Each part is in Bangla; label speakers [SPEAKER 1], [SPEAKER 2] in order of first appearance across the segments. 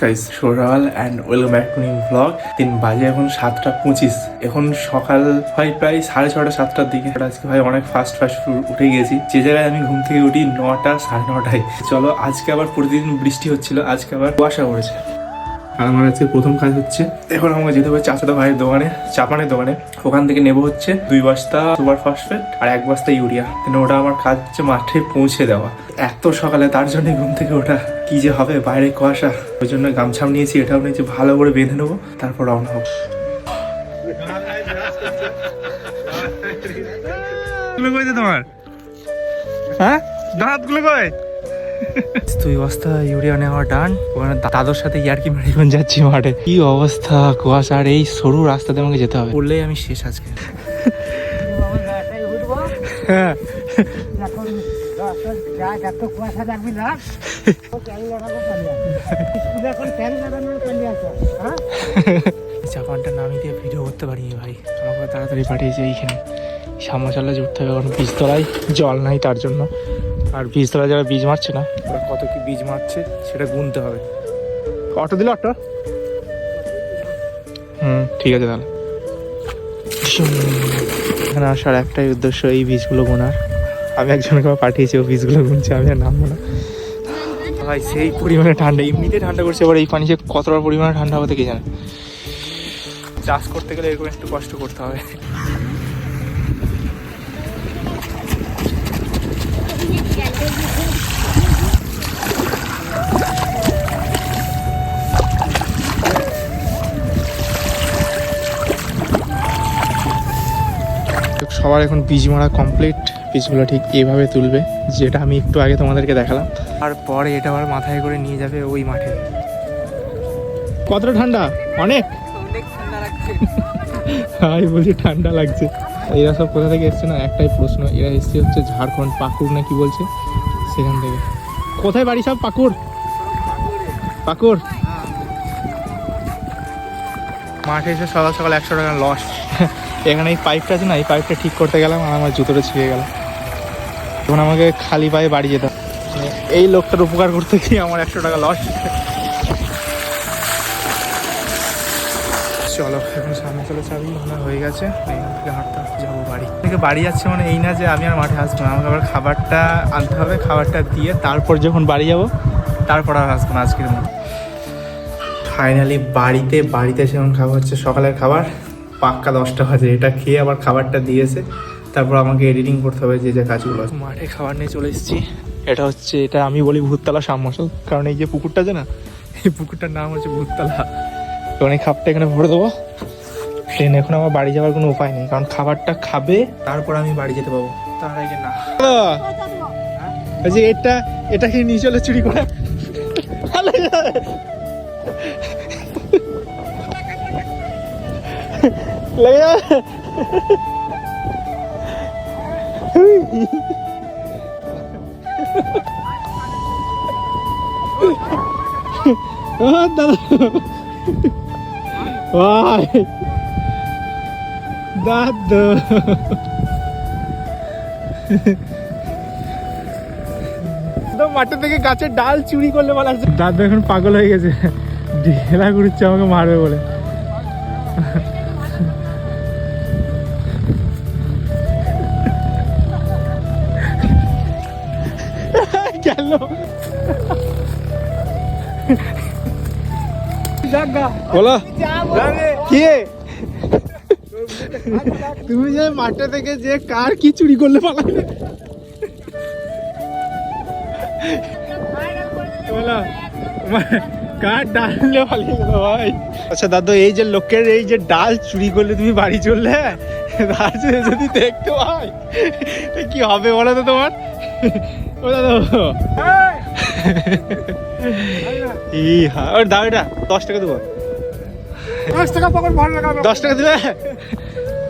[SPEAKER 1] Guys সোরাল and welcome back to new blog তিন বাজে এখন সাতটা পঁচিশ। এখন সকাল হয় প্রায় সাড়ে ছটা, সাতটার দিকে। আজকে ভাই অনেক ফাস্ট ফাস্ট উঠে গেছি। যে জায়গায় আমি ঘুম থেকে উঠি নটা, সাড়ে নটায়। চলো, আজকে আবার প্রতিদিন বৃষ্টি হচ্ছিল। আজকে আবার কুয়াশা পড়েছে। আর আমার আজকে প্রথম কাজ হচ্ছে, এখন আমাকে যেতে হবে চাচাতো ভাইয়ের দোকানে, চাপানের দোকানে। ওখান থেকে নেব হচ্ছে দুই বস্তা সুপার ফসফেট আর এক বস্তা ইউরিয়া। ওটা আমার কাজ হচ্ছে মাঠে পৌঁছে দেওয়া। এত সকালে তার জন্য ঘুম থেকে ওঠা কি যে হবে, বাইরে কুয়াশা। ওই জন্য গামছাম নিয়েছি, এটাও নিয়েছি, ভালো করে বেঁধে নেব, তারপর রওনা হব। গুলো তোমার? হ্যাঁ? দাঁতগুলো কই? দুই বস্তা ইউরিয়া নেওয়া ডান ওখানে দাদুর সাথে ইয়ারকি মেরে যাচ্ছি মাঠে। কি অবস্থা, কুয়াশা, আর এই সরু রাস্তাতে আমাকে যেতে হবে। বললেই আমি শেষ আজকে। হ্যাঁ। চাপানটা নামিয়ে দিয়ে ভিডিও করতে পারিনি ভাই। তাড়াতাড়ি পাঠিয়েছে এইখানে। সামোচালা জুড়তে হবে কারণ বীজতলায়। জল নাই তার জন্য। আর বীজতলায় যারা বীজ মারছে না? ওরা কত কি বীজ মারছে সেটা গুনতে হবে। অটো দিল অটো? হুম ঠিক আছে তাহলে। এখানে আসার একটাই উদ্দেশ্য এই বীজগুলো গোনার। আমি একজনকে পাঠিয়েছি ও বীজগুলো গুনছে আমি আর নামবো না। ভাই সেই পরিমাণে ঠান্ডা এমনিতে ঠান্ডা করছে এবার এই পানি যে কতটা পরিমাণে ঠান্ডা হবে কে জানে? চাষ করতে গেলে এরকম একটু কষ্ট করতে হবে। সবার এখন বীজ মারা কমপ্লিট বীজগুলো ঠিক এভাবে তুলবে, যেটা আমি একটু আগে তোমাদেরকে দেখালাম। আর পরে এটা আবার মাথায় করে নিয়ে যাবে ওই মাঠে। কতটা ঠান্ডা? অনেক? আমি বলছি ঠান্ডা লাগছে। এরা সব কোথা থেকে এসছে না? একটাই প্রশ্ন, এরা এসছে হচ্ছে ঝাড়খণ্ড পাকুড় না কি বলছে? সেখান থেকে। কোথায় বাড়ি সব পাকুড়? পাকুড়? মাঠে এসে সকাল সকাল একশো টাকা লস এখানে এই পাইপটা আছে না, এই পাইপটা ঠিক করতে গেলাম আর আমার জুতোটা ছিঁড়ে গেল। তখন আমাকে খালি পায়ে বাড়ি যেতাম মানে এই লোকটার উপকার করতে গিয়ে আমার একশো টাকা লস চলো, এখন সামনে চলে চাবি মনে হয়ে গেছে। যাব বাড়ি। থেকে বাড়ি যাচ্ছে মানে এই না যে আমি আর মাঠে আসব না, আমাকে আবার খাবারটা আনতে হবে, খাবারটা দিয়ে তারপর যখন বাড়ি যাব, তারপর আর আসব না আজকের মতো। ফাইনালি বাড়িতে বাড়িতে সেরকম খাবার হচ্ছে সকালের খাবার। পাক্কা দশটা বাজে। এটা খেয়ে আবার খাবারটা দিয়েছে। তারপর আমাকে এডিটিং করতে হবে যে যে কাজগুলো মাঠে খাবার নিয়ে চলে এসেছি। এটা হচ্ছে এটা আমি বলি ভূততলা সামমশাল কারণ এই যে পুকুরটা আছে না এই পুকুরটার নাম হচ্ছে ভূততলা। তো অনেক খাবারটা এখানে ভরে দেবো। ট্রেন এখন আমার বাড়ি যাওয়ার কোনো উপায় নেই কারণ খাবারটা খাবে তারপর আমি বাড়ি যেতে পাবো। তার আগে না। যে এটা এটা কি নিয়ে চলে চুরি করে। লেগে যাবে দাদা ভাই দাদু থেকে গাছের ডাল চুরি করলে বলা দাদু এখন পাগল হয়ে গেছে। ঢেলা ঘুরছে আমাকে মারবে বলে। গেল বলো। কি তুমি যে মাঠে থেকে যে কার কি চুরি করলে পালালে বলো। কার ডাল নিয়ে পালিয়ে গেল ভাই? আচ্ছা দাদু এই যে লোকের এই যে ডাল চুরি করলে তুমি বাড়ি চললে? যদি দেখতে পাই কি হবে বলো তো তোমার? হ্যাঁ ওর দাও এটা দশ টাকা দেবো।
[SPEAKER 2] দশ টাকা পকেট ভালো লাগাবো
[SPEAKER 1] দশ টাকা দিবে?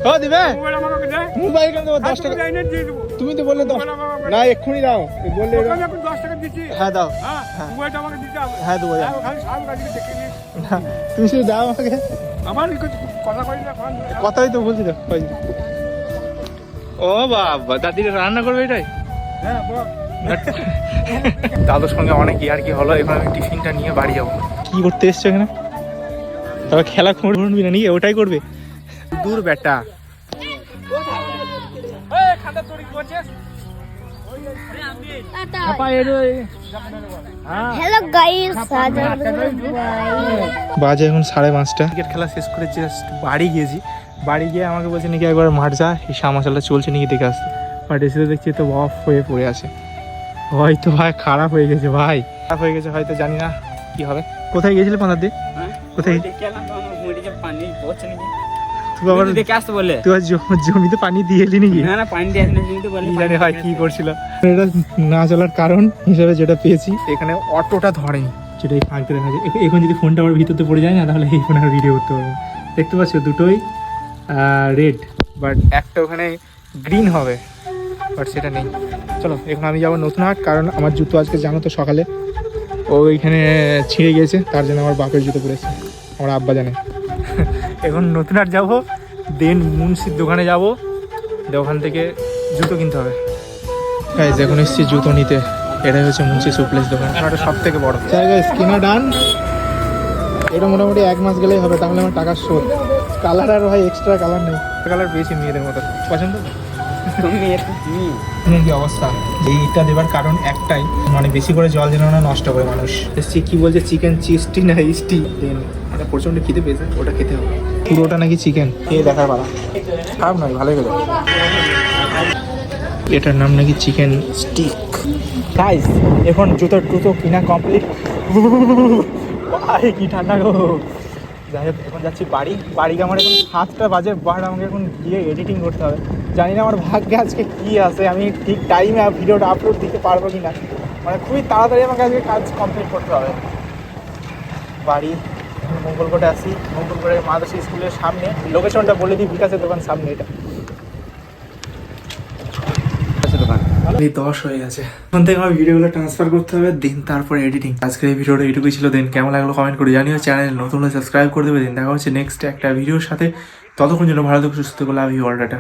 [SPEAKER 1] ও দিবে?
[SPEAKER 2] মোবাইল
[SPEAKER 1] কেন দেবো? দশ টাকা তুমি তো বললে দশ না এক্ষুনি দাও। বললে
[SPEAKER 2] দশ টাকা দিচ্ছি।
[SPEAKER 1] হ্যাঁ দাও।
[SPEAKER 2] হ্যাঁ মোবাইলটা আমাকে দিতে হবে।
[SPEAKER 1] হ্যাঁ দেবো তুমি শুধু দাও আমাকে।
[SPEAKER 2] আমার কিছু কথা কই না খান
[SPEAKER 1] কথাই তো বলছি তো ও বাবা দাদিরা রান্না করবে এটাই?
[SPEAKER 2] হ্যাঁ বল।
[SPEAKER 1] দাদুর সঙ্গে অনেক ইয়ার কি হলো এবার আমি টিফিনটা নিয়ে বাড়ি যাব। কি করতে এসছো এখানে? তবে খেলা করবি না নাকি ওটাই করবে। দূর বেটা।
[SPEAKER 3] হ্যালো
[SPEAKER 1] বাজে এখন সাড়ে পাঁচটা। ক্রিকেট খেলা শেষ করে জাস্ট বাড়ি গিয়েছি। বাড়ি গিয়ে আমাকে বলছে নাকি একবার মাঠ যা এই সামাশালটা চলছে নাকি দেখে আসতে। বাট এসে দেখছি তো অফ হয়ে পড়ে আছে। হয়তো ভাই খারাপ হয়ে গেছে ভাই। খারাপ হয়ে গেছে হয়তো জানি না কি হবে। কোথায় গিয়েছিলে পাঁদার দিয়ে কোথায়
[SPEAKER 4] পানি
[SPEAKER 1] তুই আবার
[SPEAKER 4] দেখে আসতে বলে
[SPEAKER 1] তুই আবার জম- জমিতে পানি দিয়ে এলি নাকি?
[SPEAKER 4] না না পানি দিয়ে আসলে কিন্তু বলে
[SPEAKER 1] জানি ভাই কি করছিল। এটা না চলার কারণ হিসেবে যেটা পেয়েছি এখানে অটোটা ধরেনি। যেটা এই ফাঁকতে দেখা যায়। এখন যদি ফোনটা ভিতরতে পড়ে যায় না তাহলে এই ফোনে আর ভিডিও করতে পারব দেখতে পাচ্ছ দুটোই রেড বাট একটা ওখানে গ্রিন হবে বাট সেটা নেই। চলো, এখন আমি যাব নতুন হাট, কারণ আমার জুতো আজকে জানো তো সকালে। ও ওইখানে ছিঁড়ে গিয়েছে, তার জন্য আমার বাপের জুতো পড়েছে, আমার আব্বা জানে। এখন নতুন হাট যাব, দেন মুন্সির দোকানে যাব ওখান থেকে জুতো কিনতে হবে। গাইজ এখন এসেছি জুতো নিতে, এটাই হচ্ছে মুন্সি সুপ্লেস দোকান ওটা সব থেকে বড় জায়গায় স্কিনা ডান এটা মোটামুটি এক মাস গেলেই হবে, তাহলে আমার টাকা শোধ। কালার আর ভাই এক্সট্রা কালার নেই। কালার পেয়েছি মেয়েদের মতো। পছন্দ? এর কি? অবস্থা? এইটা দেবার কারণ একটাই মানে বেশি করে জল যেন না নষ্ট করে মানুষ। কি বলছে চিকেন চিস্টি না ইস্টি দেন, এটা প্রচণ্ড খিদে পেয়েছে, ওটা খেতে হবে। পুরোটা নাকি চিকেন খেয়ে দেখার পালা। খারাপ নয়, ভালোই হলো। এটার নাম নাকি চিকেন স্টিক গাইস এখন জুতোর টুতো কিনা কমপ্লিট ভাই কি ঠান্ডা গো। যাই হোক, এখন যাচ্ছি বাড়ি। বাড়ি আমার এখন সাতটা বাজে, বাট আমাকে এখন গিয়ে এডিটিং করতে হবে। জানি না আমার ভাগ্যে আজকে কী আছে আমি ঠিক টাইমে ভিডিওটা আপলোড দিতে পারব কি না মানে খুবই তাড়াতাড়ি আমাকে আজকে কাজ কমপ্লিট করতে হবে। বাড়ি মঙ্গলকোটে আসি মঙ্গলকোটে মাদ্রাসা স্কুলের সামনে লোকেশনটা বলে দিই বিকাশের দোকান সামনে এটা।
[SPEAKER 4] দোকান।
[SPEAKER 1] এই দশ হয়ে গেছে। এখন থেকে আমার ভিডিওগুলো ট্রান্সফার করতে হবে দিন তারপরে এডিটিং আজকের এই ভিডিওটা এটুকুই ছিল। দেন কেমন লাগল কমেন্ট করে জানিও। চ্যানেল নতুন সাবস্ক্রাইব করে দেবে। দিন দেখা হচ্ছে নেক্সট একটা ভিডিওর সাথে। ততক্ষণ জন্য ভালো থেকে সুস্থ করে আমি ডাটা